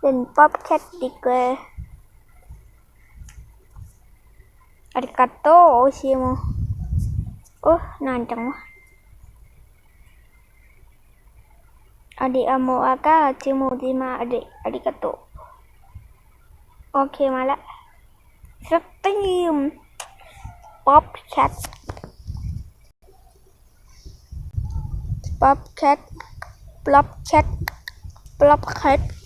เล่นป๊อปแคทดีกว่าอาริกาโตโอชิโมโอ้นานจังวะอาดิอาโมอากาชิโมจิมาอาดิอาริกาโตโอเคมาแล้วสตรีมป๊อปแคทป๊อปแคทป๊อปแคทป๊อปแคท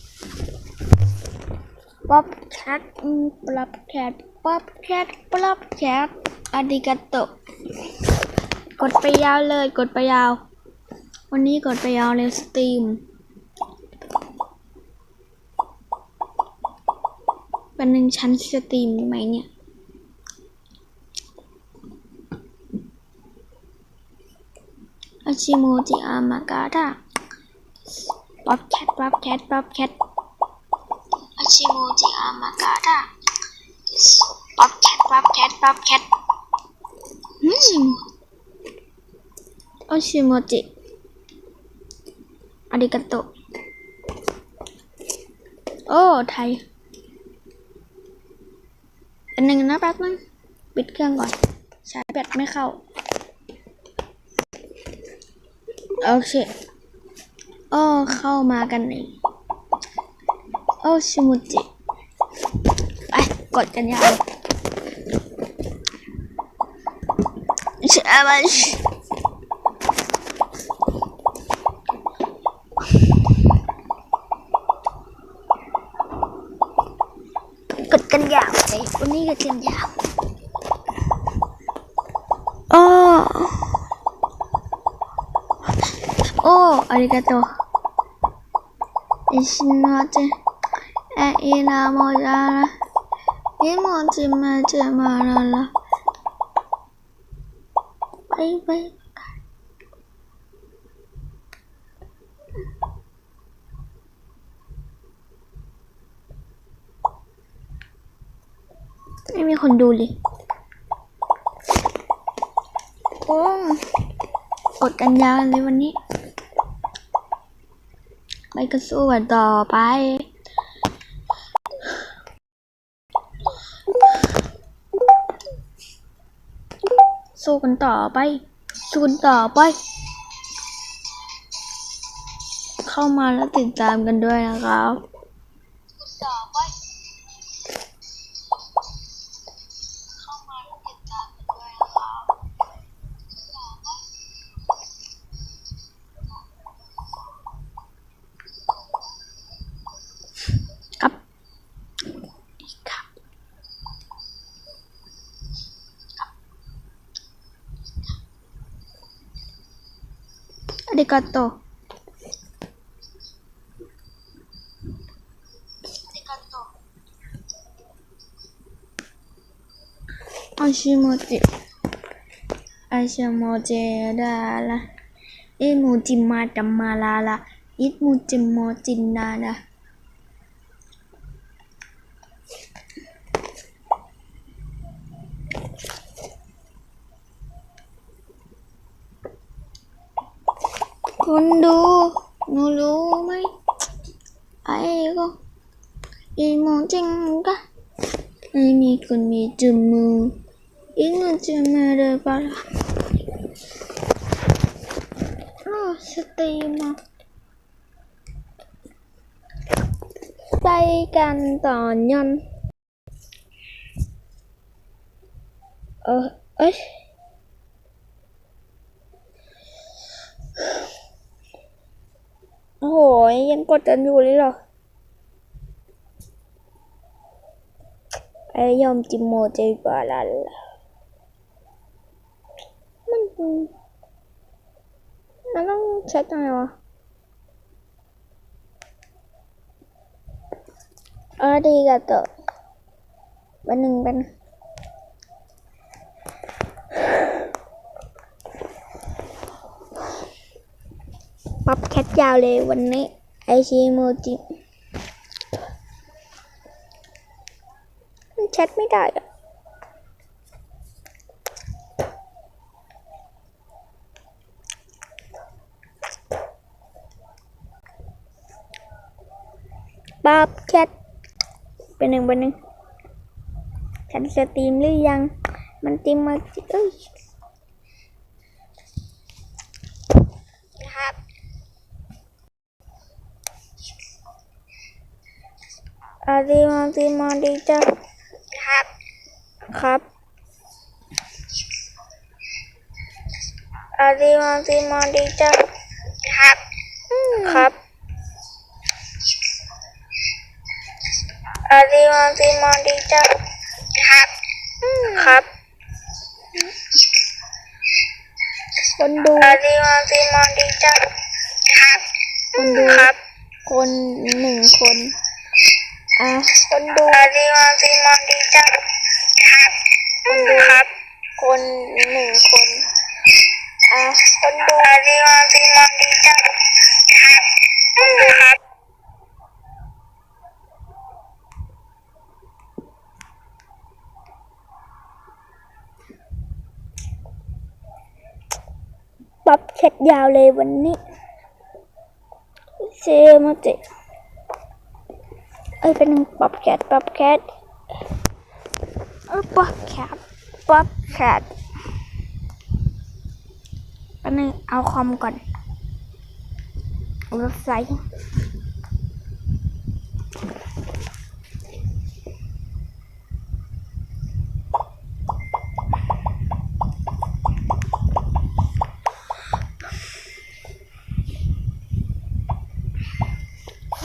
ป๊อปแคทป๊อปแคทป๊อปแคทป๊อปแคทอาริกาโตกดไปยาวเลย กดไปยาว วันนี้กดไปยาวเลยสตรีมวันหนึ่งชั้นสตรีมไหมเนี่ยอาชิโมจิอามากาดาป๊อปแคทป๊อปแคทป๊อปแคท อาชิโมจิอามากาดาป๊อปแคทป๊อปแคทป๊อปแคทอืมอาชิโมจิอาริกาโตโอ้ ไทยอันหนึ่งนะแป๊บนึงปิดเครื่องก่อนชาร์จแบตไม่เข้า โอเคโอ้เข้ามากันเอง โอ้ชิมุจิไปกดกันยาวชาบัชกดกันยาวไปวันนี้กดกันยาวโอ้โอ้ อาริกาโต Ishinate e ina mojara Imoji meje marala ไปไปไม่มีคนดูเลยโอ้กดกันยาวเลยวันนี้ ไปก็สู้กันต่อไป สู้กันต่อไป สู้กันต่อไป เข้ามาแล้วติดตามกันด้วยนะครับต่อไป เข้ามาแล้วติดตามกันด้วยนะครับ ครับครับ อาริกาโตอาชิโมจิอาชิโมจิดาลาอิมูจิมาจัมมาลาลาอิมูจิโม จินนาลาคุณดูหนูรู้ไหมไอ้ก็อีโมจริงกะไม่มีคนมีจมูกอีโมจมูกเลยปะล่ะโอ้สตรีมอะไปกันต่อยอนเออเอ้ย โอ้โหยังกดกันอยู่เลยเหรอไอ้ยอมจิโมเจบาลาลามันมันต้องเช็คยังไงวะอาดีกาโตะวันหนึ่งเป็น ป๊อปแคทยาวเลยวันนี้ไอชีโมจิมันแชทไม่ได้อะป๊อบแคทเป็นหนึ่งเป็นหนึ่งฉันสตรีมหรือยัง มันตีมมาเอ้ยนะครับอา ดีมาดีมาดีจ้าครับ ครับอาดีมาดีมาดีจ้าครับ ครับอาดีมาดีมาดีจ้าครับ ครับ คนดูอาดีมาดีมาดีจ้าครับ คนดูครับ คนหนึ่งคน อะคนดูอาดีมาดีมาดีจ้าครับคนดูครับ คนหนึ่งคนอะคนดูอาดีมาดีมาดีจ้าครับคนดูครับปับแชทยาวเลยวันนี้เซมาเจ เอ้ยเป็นหนึ่งปับแคทปับแคทเออปับแคทปับแคทเป็นนึงเอาคอมก่อนเว็บไซต์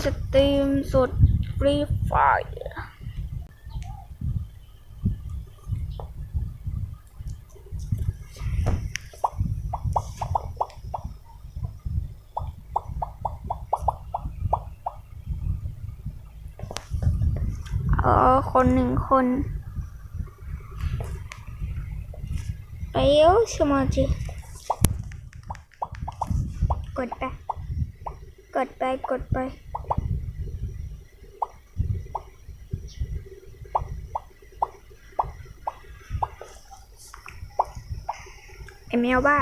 สตรีมสด ฟรีไฟเออคนหนึ่งคนไปเอ้สมาจิกดไป กดไป กดไป ไอแมวบ้า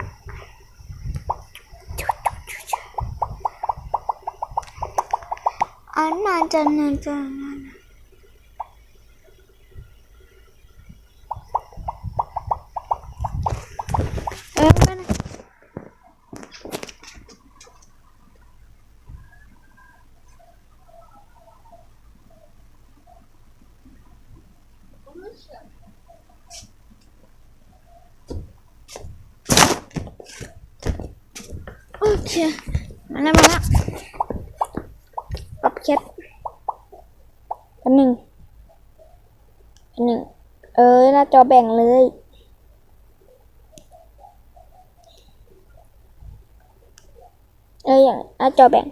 อันนานจันนานจันนานเออไปนะโอ เคมาแล้วมาแล้วปรับแคปอันหนึ่งอันหนึ่ง เออหน้าจอแบ่งเลยเอออย่างหน้าจอแบ่ง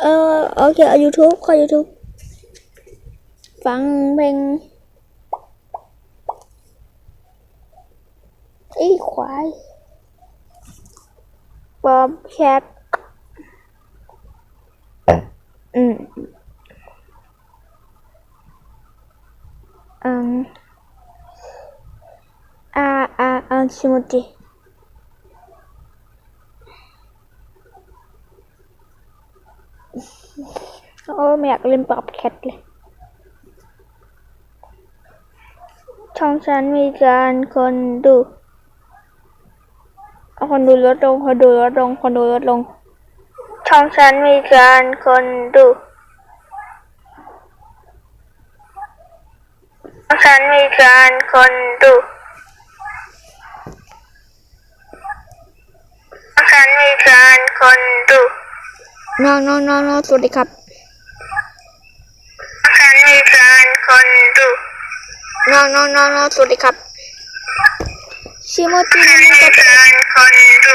เออโอเคเอา YouTube ขอ YouTube ฟังเพลงไอ้ควาย บอมแคทอืมอืมอาอาอาชิมุจิโอ้ไม่อยากเล่นปอบแคทเลยช่องฉันมีการคนดูเอา คนดูลดลงคนดูลดลงคนดูลดลงช่องฉันมีการคนดูช่องฉันมีการคนดูช่องฉันมีการคนดูน้องน้องน้องน้องสวัสดีครับช่องฉันมีการคนดูน้องน้องน้องน้องสวัสดีครับ ชิโมจินี่มันก็เป็นคนดู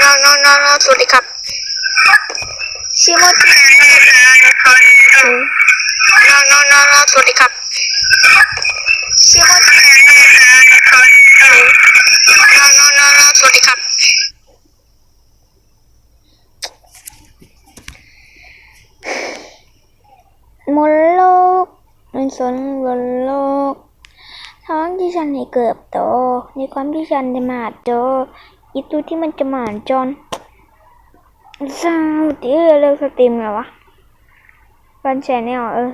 น้องน้องน้องน้องสวัสดีครับชิโมจินี่มันก็เป็นคนดูน้องน้องน้องน้องสวัสดีครับชิโมจินี่มันก็เป็นคนดูน้องน้องน้องน้องสวัสดีครับมนโลกมันสนบนโลก ท้องที่ฉันให้เกิดโต ในความที่ฉันได้มาโตอีตัวที่มันจะหมานจนสาวตีเออเลิกสตรีมไงวะบันแชนแนลเออ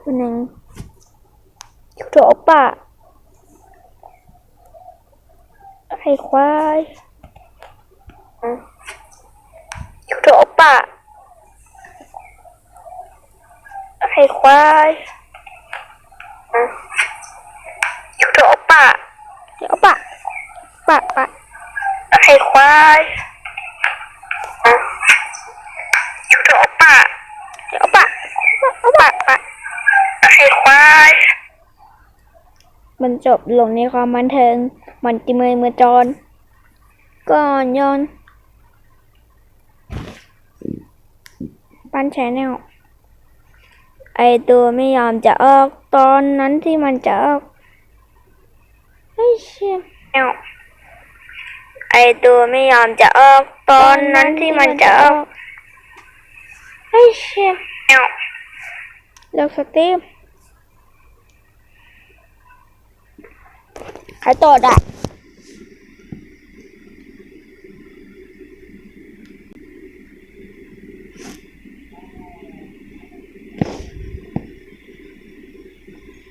คนหนึ่งยูทูบป่ะไอ้ควายยูทูบป่ะไอ้ควายทูบป่ะเดี๋ยวป่ะป่ะป่ะไอ้ควาย ยูทูบป่ะเดี๋ยวป่ะป่ะป่ะไอ้ควาย มันจ บลงในความบันเทิง มันติเมยเมื่อจรก่อนย้อนปันแชนแนลไอตัวไม่ยอมจะออกตอนนั้นที่มันจะออกไอเชี่ยแนวไอตัวไม่ยอมจะออกตอนนั้นที่มันจะออกไอเชี่ยแนวเลิกสตรีม 还倒着。